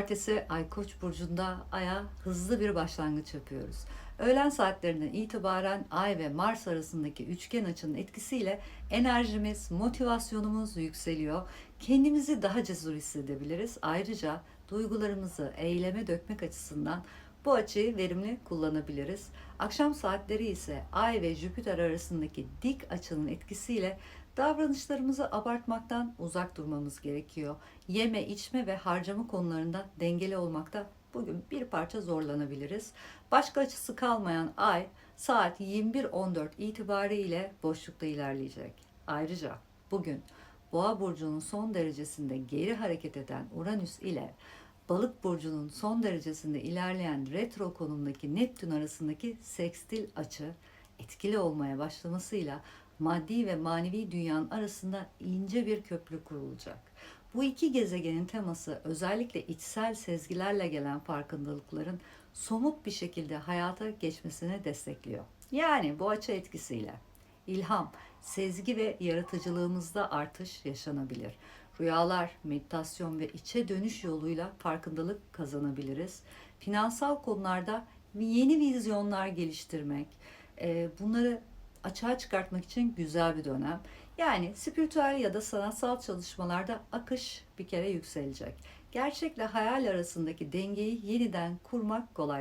Ertesi Ay Koç burcunda Ay'a hızlı bir başlangıç yapıyoruz. Öğlen saatlerinden itibaren Ay ve Mars arasındaki üçgen açının etkisiyle enerjimiz, motivasyonumuz yükseliyor. Kendimizi daha cesur hissedebiliriz. Ayrıca duygularımızı eyleme dökmek açısından bu açıyı verimli kullanabiliriz. Akşam saatleri ise Ay ve Jüpiter arasındaki dik açının etkisiyle davranışlarımızı abartmaktan uzak durmamız gerekiyor. Yeme, içme ve harcama konularında dengeli olmakta bugün bir parça zorlanabiliriz. Başka açısı kalmayan Ay saat 21.14 itibariyle boşlukta ilerleyecek. Ayrıca bugün Boğa burcunun son derecesinde geri hareket eden Uranüs ile Balık burcunun son derecesinde ilerleyen retro konumdaki Neptün arasındaki sekstil açı etkili olmaya başlamasıyla maddi ve manevi dünyanın arasında ince bir köprü kurulacak. Bu iki gezegenin teması özellikle içsel sezgilerle gelen farkındalıkların somut bir şekilde hayata geçmesini destekliyor. Yani bu açı etkisiyle ilham, sezgi ve yaratıcılığımızda artış yaşanabilir. Rüyalar, meditasyon ve içe dönüş yoluyla farkındalık kazanabiliriz. Finansal konularda yeni vizyonlar geliştirmek, e, bunları açığa çıkartmak için güzel bir dönem. Yani spiritüel ya da sanatsal çalışmalarda akış bir kere yükselecek. Gerçekle hayal arasındaki dengeyi yeniden kurmak kolaylaşacak.